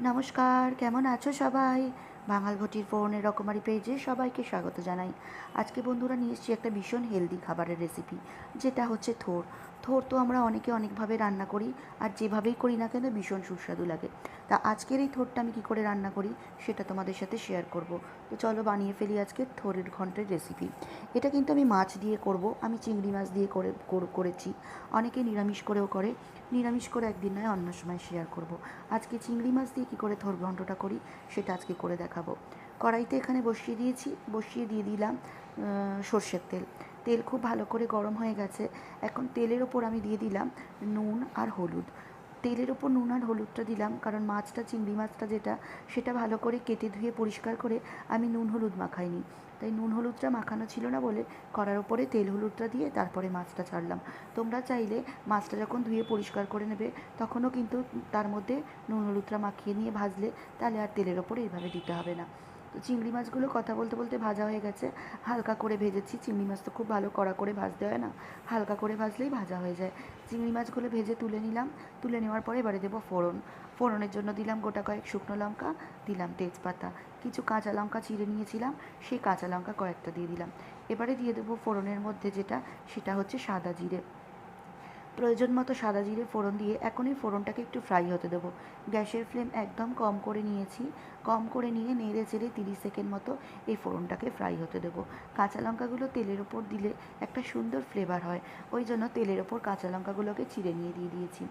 নমস্কার, কেমন আছো সবাই? বাঙাল ভটির ফোরনে রকমারি পেজে সবাইকে স্বাগত জানাই। আজকে বন্ধুরা নিয়ে এসেছি একটা ভীষণ হেলদি খাবারের রেসিপি যেটা হচ্ছে থোর। থোর তো আমরা অনেকে অনেকভাবে রান্না করি, আর যেভাবেই করি না কেন ভীষণ সুস্বাদু লাগে। তা আজকের এই থোরটা আমি কী করে রান্না করি সেটা তোমাদের সাথে শেয়ার করব। তো চলো বানিয়ে ফেলি আজকে থোরের ঘন্টের রেসিপি এটা কিন্তু আমি মাছ দিয়ে করব, আমি চিংড়ি মাছ দিয়ে করে করেছি। অনেকে নিরামিষ করেও করে, নিরামিষ করে একদিন নয়, অন্য সময় শেয়ার করব। আজকে চিংড়ি মাছ দিয়ে কী করে থোর ঘন্টটা করি সেটা আজকে করে দেখাবো। কড়াইতে এখানে বসিয়ে দিয়েছি, বসিয়ে দিয়ে দিলাম সর্ষের তেল। তেল খুব ভালো করে গরম হয়ে গেছে। এখন তেলের ওপর আমি দিয়ে দিলাম নুন আর হলুদ। তেলের ওপর নুন আর হলুদটা দিলাম, কারণ মাছটা, চিংড়ি মাছটা যেটা, সেটা ভালো করে কেটে ধুয়ে পরিষ্কার করে আমি নুন হলুদ মাখাইনি। তাই নুন হলুদটা মাখানো ছিল না বলে কড়ার ওপরে তেল হলুদটা দিয়ে তারপরে মাছটা ছাড়লাম। তোমরা চাইলে মাছটা যখন ধুয়ে পরিষ্কার করে নেবে, তখনও কিন্তু তার মধ্যে নুন হলুদটা মাখিয়ে নিয়ে ভাজলে তাহলে আর তেলের ওপরে এইভাবে দিতে হবে না। তো চিংড়ি মাছগুলো কথা বলতে বলতে ভাজা হয়ে গেছে। হালকা করে ভেজেছি। চিংড়ি মাছ তো খুব ভালো কড়া করে ভাজতে হয় না। হালকা করে ভাজলেই ভাজা হয়ে যায়। চিংড়ি মাছগুলো ভেজে তুলে নিলাম। তুলে নেওয়ার পরে এবারে দেবো ফোড়ন। ফোড়নের জন্য দিলাম গোটা কয়েক শুকনো লঙ্কা, দিলাম তেজপাতা। কিছু কাঁচা লঙ্কা চিড়ে নিয়েছিলাম, সেই কাঁচা লঙ্কা কয়েকটা দিয়ে দিলাম। এবারে দিয়ে দেবো ফোড়নের মধ্যে যেটা, সেটা হচ্ছে সাদা জিরে। প্রয়োজন মতো সাদা জিরে ফোড়ন দিয়ে এখনই ফোড়নটাকে একটু ফ্রাই হতে দেবো। গ্যাসের ফ্লেম একদম কম করে নিয়েছি। কম করে নিয়ে নেড়ে চেড়ে তিরিশ সেকেন্ড মতো এই ফোড়নটাকে ফ্রাই হতে দেবো। কাঁচা লঙ্কাগুলো তেলের ওপর দিলে একটা সুন্দর ফ্লেভার হয়। ওই জন্য তেলের ওপর কাঁচা লঙ্কাগুলোকে চিড়ে নিয়ে দিয়ে দিয়েছি।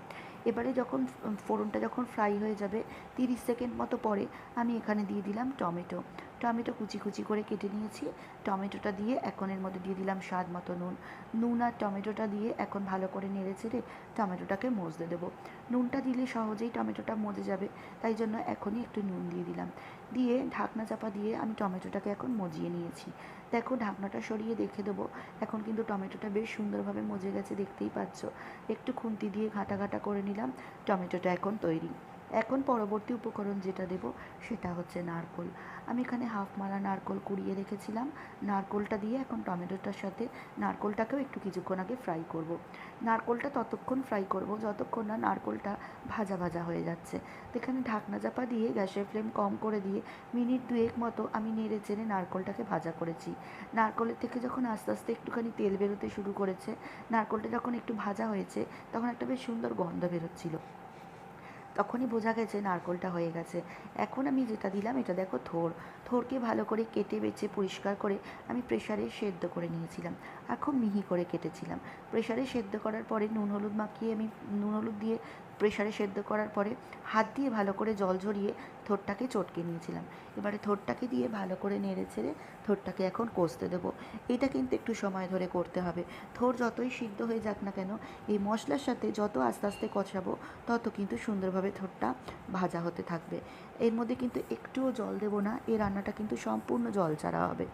এবারে যখন ফোড়নটা যখন ফ্রাই হয়ে যাবে তিরিশ সেকেন্ড মতো পরে আমি এখানে দিয়ে দিলাম টমেটো। টমেটো কুচি কুচি করে কেটে নিয়েছি। টমেটোটা দিয়ে এখন এর মধ্যে দিয়ে দিলাম স্বাদ মতো নুন। নুন আর টমেটোটা দিয়ে এখন ভালো করে নেড়ে চেড়ে টমেটোটাকে মজতে দেবো। নুনটা দিলে সহজেই টমেটোটা মজে যাবে, তাই জন্য এখনই একটু নুন দিয়ে দিলাম। দিয়ে ঢাকনা চাপা দিয়ে আমি টমেটোটাকে এখন মজিয়ে নিয়েছি। দেখো ঢাকনাটা সরিয়ে দেখে দেবো। এখন কিন্তু টমেটোটা বেশ সুন্দরভাবে মজে গেছে, দেখতেই পাচ্ছ। একটু খুন্তি দিয়ে ঘাটা ঘাটা করে নিলাম। টমেটোটা এখন তৈরি। এখন পরবর্তী উপকরণ যেটা দেব সেটা হচ্ছে নারকোল। আমি এখানে হাফ মালা নারকোল কুড়িয়ে রেখেছিলাম। নারকোলটা দিয়ে এখন টমেটোটার সাথে নারকোলটাকেও একটু কিছুক্ষণ আগে ফ্রাই করব। নারকোলটা ততক্ষণ ফ্রাই করব যতক্ষণ না নারকোলটা ভাজা ভাজা হয়ে যাচ্ছে। এখানে ঢাকনা চাপা দিয়ে গ্যাসের ফ্লেম কম করে দিয়ে মিনিট দুয়েক মতো আমি নেড়ে চেড়ে নারকোলটাকে ভাজা করেছি। নারকোলের থেকে যখন আস্তে আস্তে একটুখানি তেল বেরোতে শুরু করেছে, নারকোলটা যখন একটু ভাজা হয়েছে, তখন একটা বেশ সুন্দর গন্ধ বেরোচ্ছিল। তখনই বোঝা গেছে নারকোলটা হয়ে গেছে। এখন আমি যেটা দিলাম, এটা দেখো থোর। থোরকে ভালো করে কেটে, বেছে, পরিষ্কার করে আমি প্রেশারে সেদ্ধ করে নিয়েছিলাম আর খুব মিহি করে কেটেছিলাম। প্রেশারে সেদ্ধ করার পরে নুন, হলুদ মাখিয়ে আমি, নুন, হলুদ দিয়ে প্রেশারে সেদ্ধ করার পরে হাত দিয়ে ভালো করে জল ঝরিয়ে থোরটাকে চটকে নিয়েছিলাম। এবারে থোরটাকে দিয়ে ভালো করে নেড়ে ছেড়ে থোরটাকে এখন কষতে দেবো। এটা কিন্তু একটু সময় ধরে করতে হবে। থোর যতই সিদ্ধ হয়ে যাক না কেন, এই মশলার সাথে যত আস্তে আস্তে কষাবো, তত কিন্তু সুন্দরভাবে থোরটা ভাজা হতে থাকবে। এর মধ্যে কিন্তু একটুও জল দেবো না, এই রান্নাটা কিন্তু সম্পূর্ণ জল ছাড়া হবে।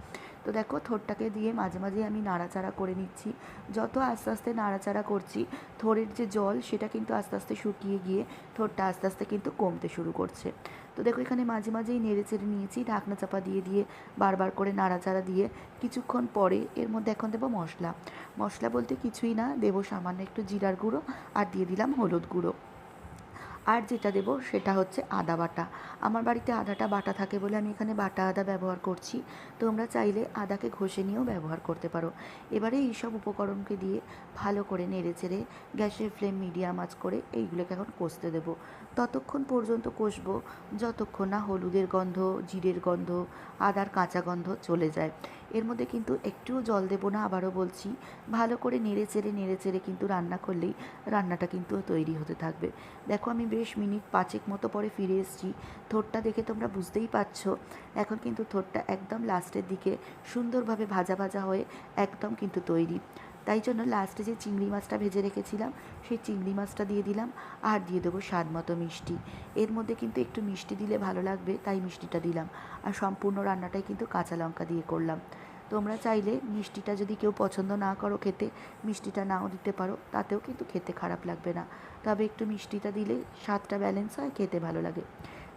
তো দেখো, থোরটাকে দিয়ে মাঝে মাঝে আমি নাড়াচাড়া করে নিচ্ছি। যত আস্তে আস্তে নাড়াচাড়া করছি, থোরের যে জল, সেটা কিন্তু আস্তে আস্তে শুকিয়ে গিয়ে থোরটা আস্তে আস্তে কিন্তু কমতে শুরু করছে। তো দেখো, এখানে মাঝে মাঝেই নেড়ে চেড়ে নিয়েছি, ঢাকনা চাপা দিয়ে দিয়ে বারবার করে নাড়াচাড়া দিয়ে কিছুক্ষণ পরে এর মধ্যে এখন দেবো মশলা। মশলা বলতে কিছুই না, দেবো সামান্য একটু জিরার গুঁড়ো আর দিয়ে দিলাম হলুদ গুঁড়ো। আর যেটা দেবো সেটা হচ্ছে আদা বাটা। আমার বাড়িতে আদাটা বাটা থাকে বলে আমি এখানে বাটা আদা ব্যবহার করছি। তোমরা চাইলে আদাকে ঘষে নিয়েও ব্যবহার করতে পারো। এবারে এইসব উপকরণকে দিয়ে ভালো করে নেড়ে চেড়ে গ্যাসের ফ্লেম মিডিয়াম আঁচ করে এইগুলোকে এখন কষতে দেবো। ততক্ষণ পর্যন্ত কষবো, যতক্ষণ না হলুদের গন্ধ, জিরের গন্ধ, আদার কাঁচা গন্ধ চলে যায়। এর মধ্যে কিন্তু একটুও জল দেবো না, আবারও বলছি। ভালো করে নেড়ে চেড়ে নেড়ে চেড়ে কিন্তু রান্না করলেই রান্নাটা কিন্তু তৈরি হতে থাকবে। দেখো আমি বেশ মিনিট পাঁচেক মতো পরে ফিরে এসেছি। থোরটা দেখে তোমরা বুঝতেই পারছ। এখন কিন্তু থোরটা একদম লাস্টের দিকে, সুন্দরভাবে ভাজা ভাজা হয়ে একদম কিন্তু তৈরি। তাই জন্য লাস্টে যে চিংড়ি মাছটা ভেজে রেখেছিলাম, সেই চিংড়ি মাছটা দিয়ে দিলাম আর দিয়ে দেবো স্বাদ মতো মিষ্টি। এর মধ্যে কিন্তু একটু মিষ্টি দিলে ভালো লাগবে, তাই মিষ্টিটা দিলাম। আর সম্পূর্ণ রান্নাটাই কিন্তু কাঁচা লঙ্কা দিয়ে করলাম। তোমরা চাইলে মিষ্টিটা যদি কেউ পছন্দ না করো খেতে, মিষ্টিটা নাও দিতে পারো, তাতেও কিন্তু খেতে খারাপ লাগবে না। তবে একটু মিষ্টিটা দিলে স্বাদটা ব্যালেন্স হয়, খেতে ভালো লাগে।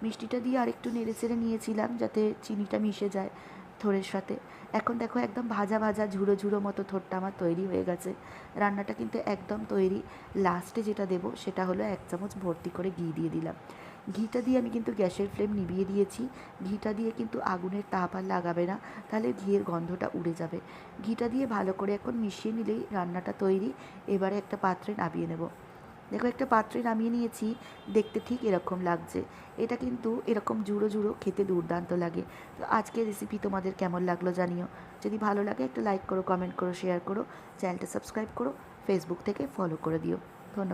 মিষ্টিটা দিয়ে আরেকটু নেড়ে চেড়ে নিয়েছিলাম যাতে চিনিটা মিশে যায়। থোড়ের সাথে। এখন দেখো একদম ভাজা ভাজা ঝুড়ো ঝুড়ো মতো থোরটা আমার তৈরি হয়ে গেছে। রান্নাটা কিন্তু একদম তৈরি। লাস্টে যেটা দেবো সেটা হলো এক চামচ ভর্তি করে ঘি দিয়ে দিলাম। ঘিটা দিয়ে আমি কিন্তু গ্যাসের ফ্লেম নিভিয়ে দিয়েছি। ঘিটা দিয়ে কিন্তু আগুনের তাপ আর লাগাবে না, তাহলে ঘিয়ের গন্ধটা উড়ে যাবে। ঘিটা দিয়ে ভালো করে এখন মিশিয়ে নিলেই রান্নাটা তৈরি। এবারে একটা পাত্রে নামিয়ে নেব। দেখো, একটা পাত্রে নামিয়ে নিয়েছি। দেখতে ঠিক এরকম লাগছে। এটা কিন্তু এরকম জুড়ো জুড়ো খেতে দুর্দান্ত লাগে। তো আজকের রেসিপি তোমাদের কেমন লাগল জানিও। যদি ভালো লাগে, একটা লাইক করো কমেন্ট করো শেয়ার করো চ্যানেলটা সাবস্ক্রাইব করো ফেসবুক থেকে ফলো করে দিও। ধন্যবাদ।